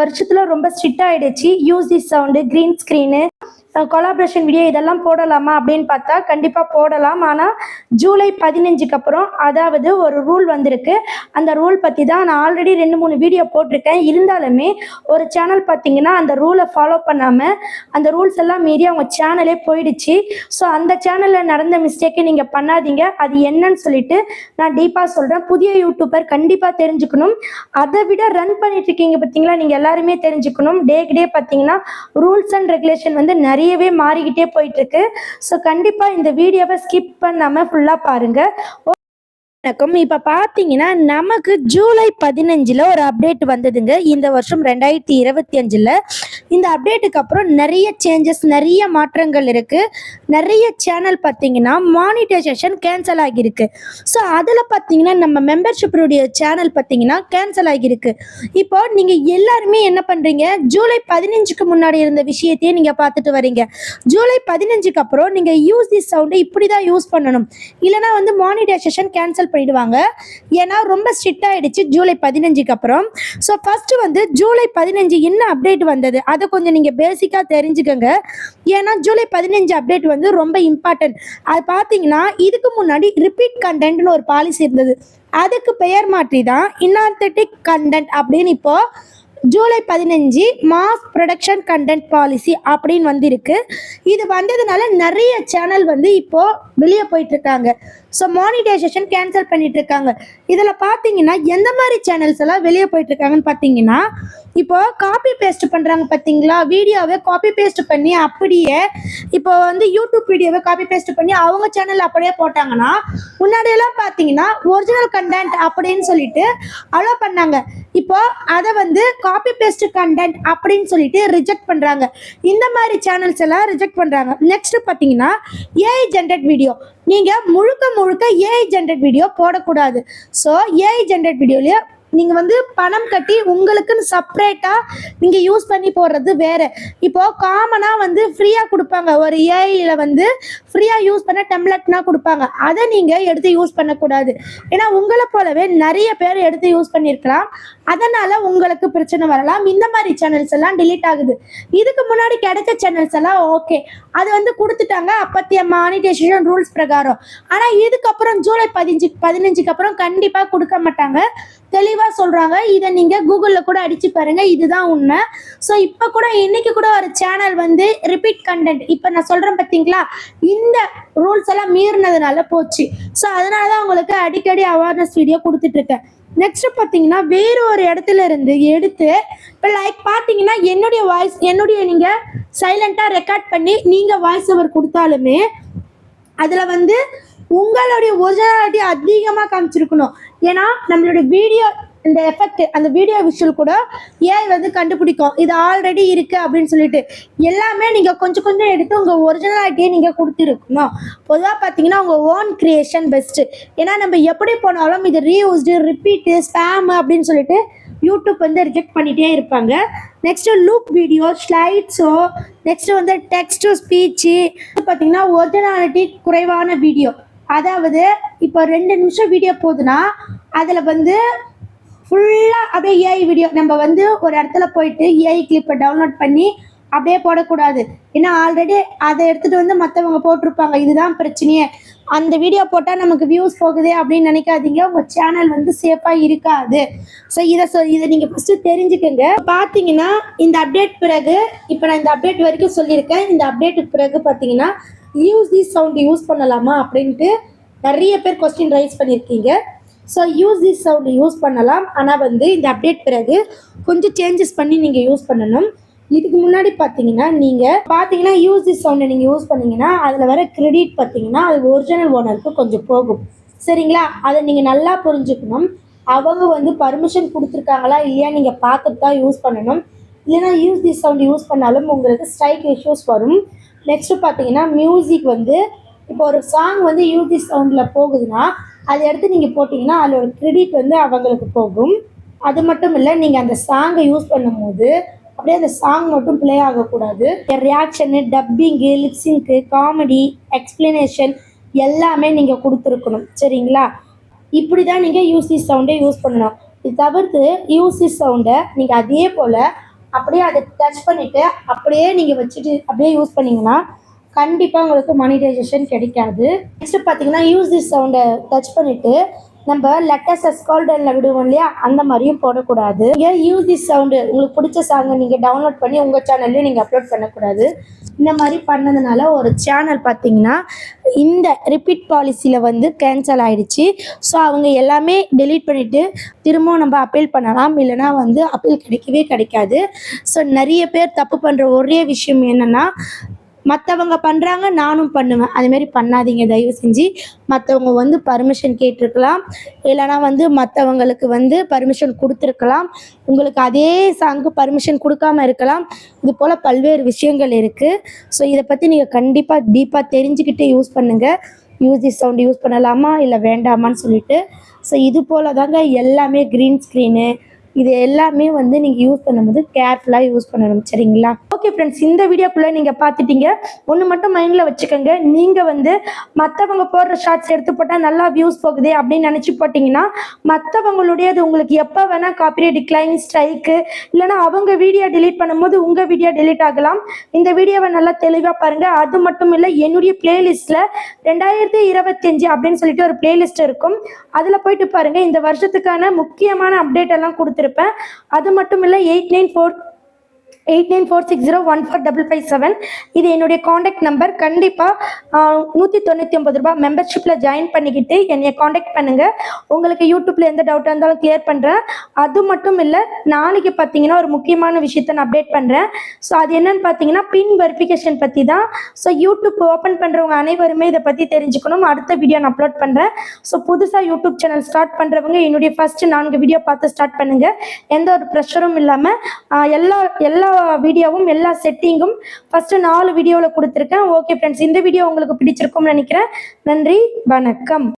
வருஷத்துல ரொம்ப ஸ்ட்ரிக்ட் ஆயிடுச்சு. Use the sound green screen collaboration video இதெல்லாம் போடலாமா அப்படின்னு பார்த்தா கண்டிப்பாக போடலாம். ஆனால் ஜூலை பதினஞ்சுக்கு அப்புறம் அதாவது ஒரு ரூல் வந்திருக்கு. அந்த ரூல் பற்றி தான் நான் ஆல்ரெடி ரெண்டு மூணு வீடியோ போட்டிருக்கேன். இருந்தாலுமே ஒரு சேனல் பார்த்தீங்கன்னா அந்த ரூலை ஃபாலோ பண்ணாமல் அந்த ரூல்ஸ் எல்லாம் மீறி அவங்க சேனலே போயிடுச்சு. ஸோ அந்த சேனலில் நடந்த மிஸ்டேக்கை நீங்கள் பண்ணாதீங்க. அது என்னன்னு சொல்லிட்டு நான் டீப்பாக சொல்கிறேன் புதிய யூடியூபர் கண்டிப்பாக தெரிஞ்சுக்கணும். அதை விட ரன் பண்ணிட்டு இருக்கீங்க பார்த்தீங்களா? நீங்கள் எல்லாருமே தெரிஞ்சுக்கணும். டேக்கு டே பார்த்தீங்கன்னா ரூல்ஸ் அண்ட் ரெகுலேஷன் வந்து நிறையவே மாறிக்கிட்டே போயிட்டு இருக்கு. ஸோ கண்டிப்பாக இந்த வீடியோவை ஸ்கிப் பண்ணாமல் ஃபுல்லாக பாருங்க. வணக்கம். இப்போ பார்த்தீங்கன்னா நமக்கு ஜூலை பதினஞ்சில் ஒரு அப்டேட் வந்ததுங்க. இந்த வருஷம் ரெண்டாயிரத்தி இருபத்தி அஞ்சில். இந்த அப்டேட்டுக்கு அப்புறம் நிறைய சேஞ்சஸ் நிறைய மாற்றங்கள் இருக்குது நிறைய சேனல் பார்த்தீங்கன்னா மானிட்டைசேஷன் கேன்சல் ஆகியிருக்கு. ஸோ அதில் பார்த்தீங்கன்னா நம்ம மெம்பர்ஷிப்புடைய சேனல் பார்த்தீங்கன்னா கேன்சல் ஆகியிருக்கு. இப்போ நீங்கள் எல்லாருமே என்ன பண்ணுறீங்க ஜூலை பதினஞ்சுக்கு முன்னாடி இருந்த விஷயத்தையே நீங்கள் பார்த்துட்டு வரீங்க. ஜூலை பதினஞ்சுக்கு அப்புறம் நீங்கள் யூஸ் தி சவுண்டை இப்படி தான் யூஸ் பண்ணணும். இல்லைனா வந்து மானிட்டைசேஷன் கேன்சல் பண்ணிடுவாங்க. ஏன்னா ரொம்ப ஸ்ட்ரிக்ட் ஆயிடுச்சு ஜூலை பதினஞ்சுக்கு அப்புறம். ஸோ ஃபர்ஸ்ட் வந்து ஜூலை பதினஞ்சு என்ன அப்டேட் வந்தது? அதை கொஞ்சம் நீங்கள் பேசிக்காக தெரிஞ்சுக்கோங்க. ஏன்னா ஜூலை பதினஞ்சு அப்டேட் வந்து ரொம்ப இம்பார்ட்டன்ட் அது பார்த்தீங்கன்னா இதுக்கு முன்னாடி ரிப்பீட் கண்டென்ட்னு ஒரு பாலிசி இருந்தது. அதுக்கு பெயர் மாற்றி தான் இன்னாத்தட்டிக் கண்டென்ட் அப்படின்னு இப்போ ஜூலை பதினஞ்சு மாஸ் ப்ரொடக்ஷன் கண்டென்ட் பாலிசி அப்படின்னு வந்திருக்கு. இது வந்ததுனால நிறைய சேனல் வந்து இப்போ வெளியே போயிட்டு இருக்காங்க. ஸோ மானிட்டைசேஷன் கேன்சல் பண்ணிட்டு இருக்காங்க இதில் பார்த்தீங்கன்னா எந்த மாதிரி சேனல்ஸ் எல்லாம் வெளியே போயிட்டு இருக்காங்கன்னு பார்த்தீங்கன்னா இப்போ காப்பி பேஸ்ட் பண்ணுறாங்க பார்த்தீங்களா வீடியோவை காப்பி பேஸ்ட் பண்ணி அப்படியே இப்போ வந்து யூடியூப் வீடியோவை காப்பி பேஸ்ட் பண்ணி அவங்க சேனல் அப்படியே போட்டாங்கன்னா முன்னாடியெல்லாம் பார்த்தீங்கன்னா ஒரிஜினல் கண்டென்ட் அப்படின்னு சொல்லிட்டு அலோ பண்ணாங்க. இப்போ அதை வந்து காப்பி பேஸ்ட் கண்டென்ட் அப்படின்னு சொல்லிட்டு ரிஜெக்ட் பண்ணுறாங்க இந்த மாதிரி சேனல்ஸ் எல்லாம் ரிஜெக்ட் பண்ணுறாங்க நெக்ஸ்ட் பார்த்தீங்கன்னா ஏஐ ஜென்ரேட் வீடியோ நீங்கள் முழுக்க முழுக்க ஏஐ ஜென்ரேட் வீடியோ போடக்கூடாது. ஸோ ஏஐ ஜென்ரேட் வீடியோலேயே நீங்கள் வந்து பணம் கட்டி உங்களுக்குன்னு செப்ரேட்டாக நீங்கள் யூஸ் பண்ணி போடுறது வேறு. இப்போது காமனாக வந்து ஃப்ரீயாக கொடுப்பாங்க. ஒரு ஏஐயில் வந்து ஃப்ரீயாக யூஸ் பண்ண டெம்லெட்னா கொடுப்பாங்க. அதை நீங்கள் எடுத்து யூஸ் பண்ணக்கூடாது. ஏன்னா உங்களை போலவே நிறைய பேர் எடுத்து யூஸ் பண்ணியிருக்கலாம் அதனால் உங்களுக்கு பிரச்சனை வரலாம். இந்த மாதிரி சேனல்ஸ் எல்லாம் டிலீட் ஆகுது. இதுக்கு முன்னாடி கிடைச்ச சேனல்ஸ் எல்லாம் ஓகே அது வந்து கொடுத்துட்டாங்க. அப்பத்திய மானிட்டேஷன் ரூல்ஸ் பிரகாரம். ஆனால் இதுக்கப்புறம் ஜூலை பதினஞ்சு பதினஞ்சுக்கு அப்புறம் கண்டிப்பாக கொடுக்க மாட்டாங்க. தெளிவாக சொல்கிறாங்க இதை நீங்கள் கூகுளில் கூட அடிச்சு பாருங்க. இதுதான் உண்மை. ஸோ இப்போ கூட இன்னைக்கு கூட ஒரு சேனல் வந்து ரிப்பீட் கண்டென்ட் இப்போ நான் சொல்கிறேன் பார்த்தீங்களா இந்த ரூல்ஸ் எல்லாம் மீறினதுனால போச்சு. ஸோ அதனால தான் உங்களுக்கு அடிக்கடி அவேர்னஸ் வீடியோ கொடுத்துட்ருக்கேன் நெக்ஸ்ட் பார்த்தீங்கன்னா வேறு ஒரு இடத்துல இருந்து எடுத்து இப்போ லைக் பார்த்தீங்கன்னா என்னுடைய வாய்ஸ் என்னுடைய நீங்கள் சைலண்ட்டாக ரெக்கார்ட் பண்ணி நீங்கள் வாய்ஸ் ஓவர் கொடுத்தாலுமே அதில் வந்து உங்களுடைய ஒரிஜினாலிட்டி அதிகமாக காமிச்சிருக்கணும். ஏன்னா நம்மளுடைய வீடியோ இந்த எஃபெக்ட் அந்த வீடியோ விஷுவல் கூட ஏஐ வந்து கண்டுபிடிக்கும். இது ஆல்ரெடி இருக்கு அப்படின்னு சொல்லிட்டு. எல்லாமே நீங்கள் கொஞ்சம் கொஞ்சம் எடுத்து உங்கள் ஒரிஜினாலிட்டியை நீங்கள் கொடுத்துருக்கணும். பொதுவாக பார்த்தீங்கன்னா உங்கள் ஓன் கிரியேஷன் பெஸ்ட்டு ஏன்னா நம்ம எப்படி போனாலும் இது ரீயூஸ்டு ரிப்பீட்டு ஸ்பேம் அப்படின்னு சொல்லிட்டு யூடியூப் வந்து ரிஜெக்ட் பண்ணிகிட்டே இருப்பாங்க. நெக்ஸ்ட்டு லூப் வீடியோ ஸ்லைட்ஸோ நெக்ஸ்ட்டு வந்து டெக்ஸ்ட்டு ஸ்பீச்சு பார்த்தீங்கன்னா ஒரிஜினாலிட்டி குறைவான வீடியோ அதாவது இப்போ ரெண்டு நிமிஷம் வீடியோ போகுதுன்னா அதில் வந்து ஃபுல்லாக அப்படியே ஏஐ வீடியோ நம்ம வந்து ஒரு இடத்துல போயிட்டு ஏஐ கிளிப்பை டவுன்லோட் பண்ணி அப்படியே போடக்கூடாது. ஏன்னா ஆல்ரெடி அதை எடுத்துகிட்டு வந்து மற்றவங்க போட்டிருப்பாங்க. இதுதான் பிரச்சனையே. அந்த வீடியோ போட்டால் நமக்கு வியூஸ் போகுது அப்படின்னு நினைக்காதீங்க. உங்கள் சேனல் வந்து சேஃபாக இருக்காது. ஸோ இதை சொ இதை நீங்கள் ஃபஸ்ட்டு தெரிஞ்சுக்கோங்க. பார்த்தீங்கன்னா இந்த அப்டேட் பிறகு இப்போ நான் இந்த அப்டேட் வரைக்கும் சொல்லியிருக்கேன். இந்த அப்டேட்டுக்கு பிறகு பார்த்தீங்கன்னா யூஸ் தி சவுண்ட் யூஸ் பண்ணலாமா அப்படின்ட்டு நிறைய பேர் கொஸ்டின் ரைஸ் பண்ணியிருக்கீங்க. So use this sound use பண்ணலாம். ஆனால் வந்து இந்த அப்டேட் பிறகு கொஞ்சம் சேஞ்சஸ் பண்ணி நீங்கள் யூஸ் பண்ணணும். இதுக்கு முன்னாடி பார்த்தீங்கன்னா நீங்கள் பார்த்தீங்கன்னா யூஸ் திஸ் சவுண்டை நீங்கள் யூஸ் பண்ணிங்கன்னா அதில் வர கிரெடிட் பார்த்தீங்கன்னா அது ஒரிஜினல் ஓனருக்கு கொஞ்சம் போகும். சரிங்களா? அதை நீங்கள் நல்லா புரிஞ்சுக்கணும். அவங்க வந்து பர்மிஷன் கொடுத்துருக்காங்களா இல்லையா நீங்கள் பார்த்துட்டு தான் யூஸ் பண்ணணும். இல்லைன்னா யூஸ் திஸ் சவுண்ட் யூஸ் பண்ணாலும் உங்களுக்கு ஸ்ட்ரைக் இஷ்யூஸ் வரும். நெக்ஸ்ட்டு பார்த்தீங்கன்னா மியூசிக் வந்து இப்போ ஒரு சாங் வந்து யூஸ் சவுண்டில் போகுதுன்னா அதை எடுத்து நீங்கள் போட்டிங்கன்னா அதோட கிரெடிட் வந்து அவங்களுக்கு போகும். அது மட்டும் இல்லை நீங்கள் அந்த சாங்கை யூஸ் பண்ணும்போது அப்படியே அந்த சாங் மட்டும் ப்ளே ஆகக்கூடாது. Reaction dubbing lip sync comedy explanation எல்லாமே நீங்கள் கொடுத்துருக்கணும். சரிங்களா? இப்படி தான் நீங்கள் யூசி சவுண்டை யூஸ் பண்ணணும். இது தவிர்த்து யூசி சவுண்டை நீங்கள் அதே போல் அப்படியே அதை டச் பண்ணிவிட்டு அப்படியே நீங்கள் வச்சுட்டு அப்படியே யூஸ் பண்ணிங்கன்னா கண்டிப்பாக உங்களுக்கு மானிட்டைசேஷன் கிடைக்காது. நெக்ஸ்ட்டு பார்த்தீங்கன்னா யூஸ் திஸ் சவுண்டை டச் பண்ணிவிட்டு நம்ம லெட்டர்ஸை ஸ்கால்டனில் விடுவோம் இல்லையா? அந்த மாதிரியும் போடக்கூடாது. ஏன் யூஸ் தி சவுண்டு உங்களுக்கு பிடிச்ச சாங்கை நீங்கள் டவுன்லோட் பண்ணி உங்கள் சேனல்லையும் நீங்கள் அப்லோட் பண்ணக்கூடாது. இந்த மாதிரி பண்ணதுனால ஒரு சேனல் பார்த்தீங்கன்னா இந்த ரிப்பீட் பாலிசியில் வந்து கேன்சல் ஆயிடுச்சு. ஸோ அவங்க எல்லாமே டெலீட் பண்ணிவிட்டு திரும்பவும் நம்ம அப்பீல் பண்ணலாம். இல்லைனா வந்து அப்பீல் கிடைக்கவே கிடைக்காது. ஸோ நிறைய பேர் தப்பு பண்ணுற ஒரே விஷயம் என்னென்னா மற்றவங்க பண்ணுறாங்க நானும் பண்ணுவேன். அதுமாரி பண்ணாதீங்க தயவு செஞ்சு. மற்றவங்க வந்து பர்மிஷன் கேட்டிருக்கலாம். இல்லைனா வந்து மற்றவங்களுக்கு வந்து பர்மிஷன் கொடுத்துருக்கலாம். உங்களுக்கு அதே சாங்கு பர்மிஷன் கொடுக்காம இருக்கலாம். இது போல் பல்வேறு விஷயங்கள் இருக்குது ஸோ இதை பற்றி நீங்கள் கண்டிப்பாக டீப்பாக தெரிஞ்சுக்கிட்டு யூஸ் பண்ணுங்கள் யூஸ் தி சவுண்ட் யூஸ் பண்ணலாமா? இல்லை வேண்டாமான்னு சொல்லிட்டு. ஸோ இது போல் தாங்க எல்லாமே க்ரீன் ஸ்க்ரீனு இது எல்லாமே வந்து நீங்கள் யூஸ் பண்ணும்போது கேர்ஃபுல்லாக யூஸ் பண்ணணும் சரிங்களா? ஓகே ஃப்ரெண்ட்ஸ் இந்த வீடியோக்குள்ளே நீங்கள் பார்த்துட்டீங்க. ஒன்று மட்டும் மைண்டில் வச்சுக்கோங்க. நீங்கள் வந்து மற்றவங்க போடுற ஷார்ட்ஸ் எடுத்து போட்டால் நல்லா வியூஸ் போகுது அப்படின்னு நினச்சி போட்டிங்கன்னா மற்றவங்களுடையது உங்களுக்கு எப்போ வேணால் காப்பிரைட் டிக்ளைன் ஸ்ட்ரைக்கு இல்லைனா அவங்க வீடியோ டெலீட் பண்ணும்போது உங்கள் வீடியோ டெலீட் ஆகலாம். இந்த வீடியோவை நல்லா தெளிவாக பாருங்கள் அது மட்டும் இல்லை என்னுடைய பிளேலிஸ்ட்டில் ரெண்டாயிரத்தி இருபத்தஞ்சு அப்படின்னு சொல்லிட்டு ஒரு பிளேலிஸ்ட் இருக்கும். அதில் போயிட்டு பாருங்கள் இந்த வருஷத்துக்கான முக்கியமான அப்டேட் எல்லாம் கொடுத்துருப்பேன் அது மட்டும் இல்லை eight nine four eight nine four six zero one four double five seven. இது என்னுடைய காண்டாக்ட் நம்பர் கண்டிப்பாக நூற்றி தொண்ணூற்றி ஒம்பது ரூபா மெம்பர்ஷிப்பில் ஜாயின் பண்ணிக்கிட்டு என்னை காண்டாக்ட் பண்ணுங்கள் உங்களுக்கு யூடியூப்பில் எந்த டவுட்டாக இருந்தாலும் கிளியர் பண்ணுறேன் அது மட்டும் இல்லை நாளைக்கு பார்த்தீங்கன்னா ஒரு முக்கியமான விஷயத்தை நான் அப்டேட் பண்ணுறேன் ஸோ அது என்னன்னு பார்த்தீங்கன்னா பின் வெரிஃபிகேஷன் பற்றி தான் ஸோ யூடியூப் ஓப்பன் பண்ணுறவங்க அனைவருமே இதை பற்றி தெரிஞ்சுக்கணும். அடுத்த வீடியோ நான் அப்லோட் பண்ணுறேன் ஸோ புதுசாக யூடியூப் சேனல் ஸ்டார்ட் பண்ணுறவங்க என்னுடைய ஃபஸ்ட்டு நான்கு வீடியோ பார்த்து ஸ்டார்ட் பண்ணுங்கள் எந்த ஒரு ப்ரெஷரும் இல்லாமல் எல்லா எல்லா எல்லா வீடியோவும் எல்லா செட்டிங்கும் ஃபஸ்ட்டு நாலு வீடியோவில் கொடுத்துருக்கேன். ஓகே ஃப்ரெண்ட்ஸ் இந்த வீடியோ உங்களுக்கு பிடிச்சிருக்கும்னு நினைக்கிறேன். நன்றி வணக்கம்.